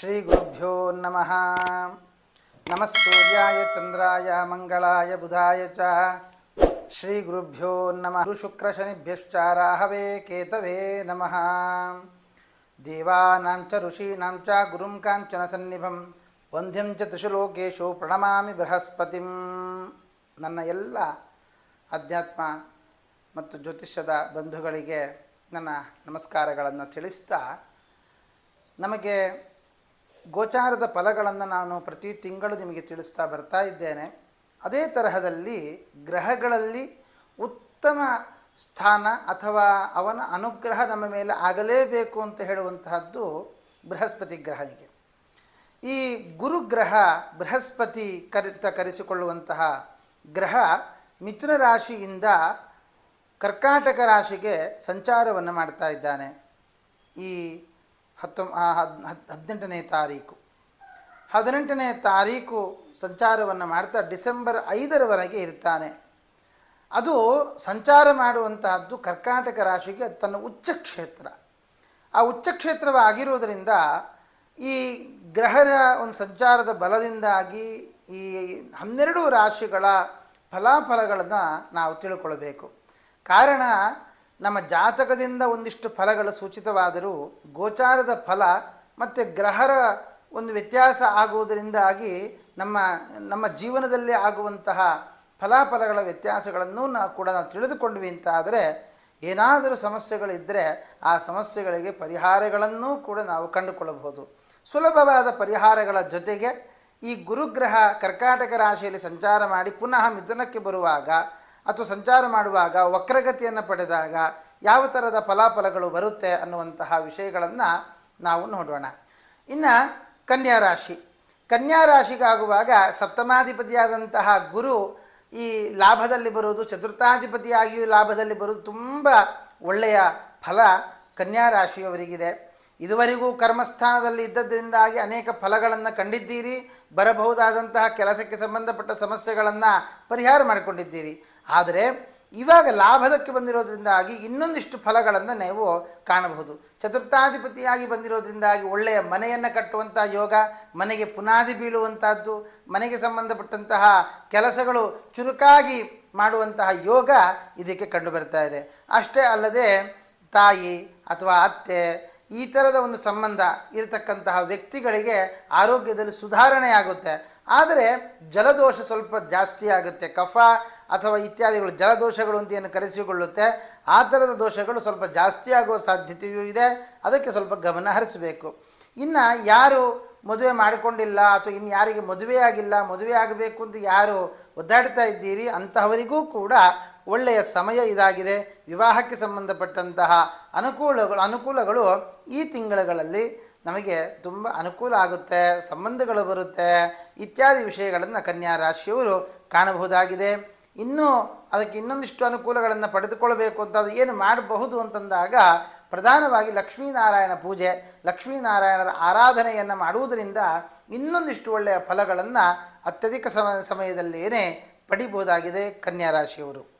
ಶ್ರೀ ಗುರುಭ್ಯೋ ನಮಃ ನಮಃ ಸೂರ್ಯಾಯ ಚಂದ್ರಾಯ ಮಂಗಳಾಯ ಬುಧಾಯ ಚ ಶ್ರೀ ಗುರುಭ್ಯೋ ನಮಃ ಶುಕ್ರ ಶನಿಭ್ಯಶ್ಚ ರಾಹವೇ ಕೇತವೇ ನಮಃ ದೇವಾನಾಂ ಚ ಋಷೀಣಾಂ ಚ ಗುರುಂ ಕಾಂಚನ ಸನ್ನಿಭಂ ವಂದ್ಯಂ ಚ ತ್ರಿಶುಲೋಕೇಶು ಪ್ರಣಮಾಮಿ ಬೃಹಸ್ಪತಿಂ ನನ್ನ ಎಲ್ಲ ಅಧ್ಯಾತ್ಮ ಮತ್ತು ಜ್ಯೋತಿಷ್ಯದ ಬಂಧುಗಳಿಗೆ ನನ್ನ ನಮಸ್ಕಾರಗಳನ್ನು ತಿಳಿಸ್ತಾ ನಮಗೆ ಗೋಚಾರದ ಫಲಗಳನ್ನು ನಾನು ಪ್ರತಿ ತಿಂಗಳು ನಿಮಗೆ ತಿಳಿಸ್ತಾ ಬರ್ತಾ ಇದ್ದೇನೆ. ಅದೇ ತರಹದಲ್ಲಿ ಗ್ರಹಗಳಲ್ಲಿ ಉತ್ತಮ ಸ್ಥಾನ ಅಥವಾ ಅವನ ಅನುಗ್ರಹ ನಮ್ಮ ಮೇಲೆ ಆಗಲೇಬೇಕು ಅಂತ ಹೇಳುವಂತಹದ್ದು ಬೃಹಸ್ಪತಿ ಗ್ರಹನಿಗೆ ಈ ಗುರುಗ್ರಹ ಬೃಹಸ್ಪತಿ ಕರಿತ ಕರೆಸಿಕೊಳ್ಳುವಂತಹ ಗ್ರಹ ಮಿಥುನ ರಾಶಿಯಿಂದ ಕರ್ಕಾಟಕ ರಾಶಿಗೆ ಸಂಚಾರವನ್ನು ಮಾಡ್ತಾ ಇದ್ದಾನೆ. ಈ ಹತ್ತೊ ಹದಿನೆಂಟನೇ ತಾರೀಕು. ಹದಿನೆಂಟನೇ ತಾರೀಕು ಸಂಚಾರವನ್ನು ಮಾಡ್ತಾ ಡಿಸೆಂಬರ್ ಐದರವರೆಗೆ ಇರ್ತಾನೆ. ಅದು ಸಂಚಾರ ಮಾಡುವಂತಹದ್ದು ಕರ್ಕಾಟಕ ರಾಶಿಗೆ ತನ್ನ ಉಚ್ಚ ಕ್ಷೇತ್ರ ಆ ಉಚ್ಚ ಕ್ಷೇತ್ರವಾಗಿರುವುದರಿಂದ ಈ ಗ್ರಹರ ಒಂದು ಸಂಚಾರದ ಬಲದಿಂದಾಗಿ ಈ ಹನ್ನೆರಡು ರಾಶಿಗಳ ಫಲಾಫಲಗಳನ್ನು ನಾವು ತಿಳ್ಕೊಳ್ಬೇಕು. ಕಾರಣ ನಮ್ಮ ಜಾತಕದಿಂದ ಒಂದಿಷ್ಟು ಫಲಗಳು ಸೂಚಿತವಾದರೂ ಗೋಚಾರದ ಫಲ ಮತ್ತು ಗ್ರಹರ ಒಂದು ವ್ಯತ್ಯಾಸ ಆಗುವುದರಿಂದಾಗಿ ನಮ್ಮ ನಮ್ಮ ಜೀವನದಲ್ಲಿ ಆಗುವಂತಹ ಫಲಾಫಲಗಳ ವ್ಯತ್ಯಾಸಗಳನ್ನು ನಾವು ಕೂಡ ನಾವು ತಿಳಿದುಕೊಂಡ್ವಿ ಅಂತ ಆದರೆ ಏನಾದರೂ ಸಮಸ್ಯೆಗಳಿದ್ದರೆ ಆ ಸಮಸ್ಯೆಗಳಿಗೆ ಪರಿಹಾರಗಳನ್ನು ಕೂಡ ನಾವು ಕಂಡುಕೊಳ್ಳಬಹುದು. ಸುಲಭವಾದ ಪರಿಹಾರಗಳ ಜೊತೆಗೆ ಈ ಗುರುಗ್ರಹ ಕರ್ಕಾಟಕ ರಾಶಿಯಲ್ಲಿ ಸಂಚಾರ ಮಾಡಿ ಪುನಃ ಮಿಥುನಕ್ಕೆ ಬರುವಾಗ ಅಥವಾ ಸಂಚಾರ ಮಾಡುವಾಗ ವಕ್ರಗತಿಯನ್ನು ಪಡೆದಾಗ ಯಾವ ಥರದ ಫಲಾಫಲಗಳು ಬರುತ್ತೆ ಅನ್ನುವಂತಹ ವಿಷಯಗಳನ್ನು ನಾವು ನೋಡೋಣ. ಇನ್ನು ಕನ್ಯಾ ರಾಶಿ. ಕನ್ಯಾ ರಾಶಿಗಾಗುವಾಗ ಸಪ್ತಮಾಧಿಪತಿಯಾದಂತಹ ಗುರು ಈ ಲಾಭದಲ್ಲಿ ಬರುವುದು ಚತುರ್ಥಾಧಿಪತಿಯಾಗಿಯೂ ಲಾಭದಲ್ಲಿ ಬರುವುದು ತುಂಬ ಒಳ್ಳೆಯ ಫಲ ಕನ್ಯಾ ರಾಶಿಯವರಿಗಿದೆ. ಇದುವರೆಗೂ ಕರ್ಮಸ್ಥಾನದಲ್ಲಿ ಇದ್ದದ್ದರಿಂದಾಗಿ ಅನೇಕ ಫಲಗಳನ್ನು ಕಂಡಿದ್ದೀರಿ, ಬರಬಹುದಾದಂತಹ ಕೆಲಸಕ್ಕೆ ಸಂಬಂಧಪಟ್ಟ ಸಮಸ್ಯೆಗಳನ್ನು ಪರಿಹಾರ ಮಾಡಿಕೊಂಡಿದ್ದೀರಿ. ಆದರೆ ಇವಾಗ ಲಾಭದಕ್ಕೆ ಬಂದಿರೋದ್ರಿಂದಾಗಿ ಇನ್ನೊಂದಿಷ್ಟು ಫಲಗಳನ್ನು ನೀವು ಕಾಣಬಹುದು. ಚತುರ್ಥಾಧಿಪತಿಯಾಗಿ ಬಂದಿರೋದ್ರಿಂದಾಗಿ ಒಳ್ಳೆಯ ಮನೆಯನ್ನು ಕಟ್ಟುವಂಥ ಯೋಗ, ಮನೆಗೆ ಪುನಾದಿ ಬೀಳುವಂಥದ್ದು ಮನೆಗೆ ಸಂಬಂಧಪಟ್ಟಂತಹ ಕೆಲಸಗಳು ಚುರುಕಾಗಿ ಮಾಡುವಂತಹ ಯೋಗ ಇದಕ್ಕೆ ಕಂಡುಬರ್ತಾ ಇದೆ. ಅಷ್ಟೇ ಅಲ್ಲದೆ ತಾಯಿ ಅಥವಾ ಅತ್ತೆ ಈ ಥರದ ಒಂದು ಸಂಬಂಧ ಇರತಕ್ಕಂತಹ ವ್ಯಕ್ತಿಗಳಿಗೆ ಆರೋಗ್ಯದಲ್ಲಿ ಸುಧಾರಣೆ ಆಗುತ್ತೆ ಆದರೆ ಜಲದೋಷ ಸ್ವಲ್ಪ ಜಾಸ್ತಿ ಆಗುತ್ತೆ. ಕಫ ಅಥವಾ ಇತ್ಯಾದಿಗಳು ಜಲದೋಷಗಳು ಅಂತ ಏನು ಕರೆಸಿಕೊಳ್ಳುತ್ತೆ, ಆ ಥರದ ದೋಷಗಳು ಸ್ವಲ್ಪ ಜಾಸ್ತಿ ಆಗುವ ಸಾಧ್ಯತೆಯೂ ಇದೆ. ಅದಕ್ಕೆ ಸ್ವಲ್ಪ ಗಮನ ಹರಿಸಬೇಕು. ಇನ್ನು ಯಾರು ಮದುವೆ ಮಾಡಿಕೊಂಡಿಲ್ಲ ಅಥವಾ ಇನ್ನು ಯಾರಿಗೆ ಮದುವೆ ಆಗಿಲ್ಲ, ಮದುವೆ ಆಗಬೇಕು ಅಂತ ಯಾರು ಒದ್ದಾಡ್ತಾ ಇದ್ದೀರಿ ಅಂತಹವರಿಗೂ ಕೂಡ ಒಳ್ಳೆಯ ಸಮಯ ಇದಾಗಿದೆ. ವಿವಾಹಕ್ಕೆ ಸಂಬಂಧಪಟ್ಟಂತಹ ಅನುಕೂಲಗಳು ಅನುಕೂಲಗಳು ಈ ತಿಂಗಳುಗಳಲ್ಲಿ ನಮಗೆ ತುಂಬ ಅನುಕೂಲ ಆಗುತ್ತೆ, ಸಂಬಂಧಗಳು ಬರುತ್ತೆ ಇತ್ಯಾದಿ ವಿಷಯಗಳನ್ನು ಕನ್ಯಾ ರಾಶಿಯವರು ಕಾಣಬಹುದಾಗಿದೆ. ಇನ್ನೂ ಅದಕ್ಕೆ ಇನ್ನೊಂದಿಷ್ಟು ಅನುಕೂಲಗಳನ್ನು ಪಡೆದುಕೊಳ್ಬೇಕು ಅಂತ ಅದು ಏನು ಮಾಡಬಹುದು ಅಂತಂದಾಗ ಪ್ರಧಾನವಾಗಿ ಲಕ್ಷ್ಮೀನಾರಾಯಣ ಪೂಜೆ, ಲಕ್ಷ್ಮೀನಾರಾಯಣರ ಆರಾಧನೆಯನ್ನು ಮಾಡುವುದರಿಂದ ಇನ್ನೊಂದಿಷ್ಟು ಒಳ್ಳೆಯ ಫಲಗಳನ್ನು ಅತ್ಯಧಿಕ ಸಮ ಸಮಯದಲ್ಲಿಯೇ ಪಡಿಬೋದಾಗಿದೆ ಕನ್ಯಾ ರಾಶಿಯವರು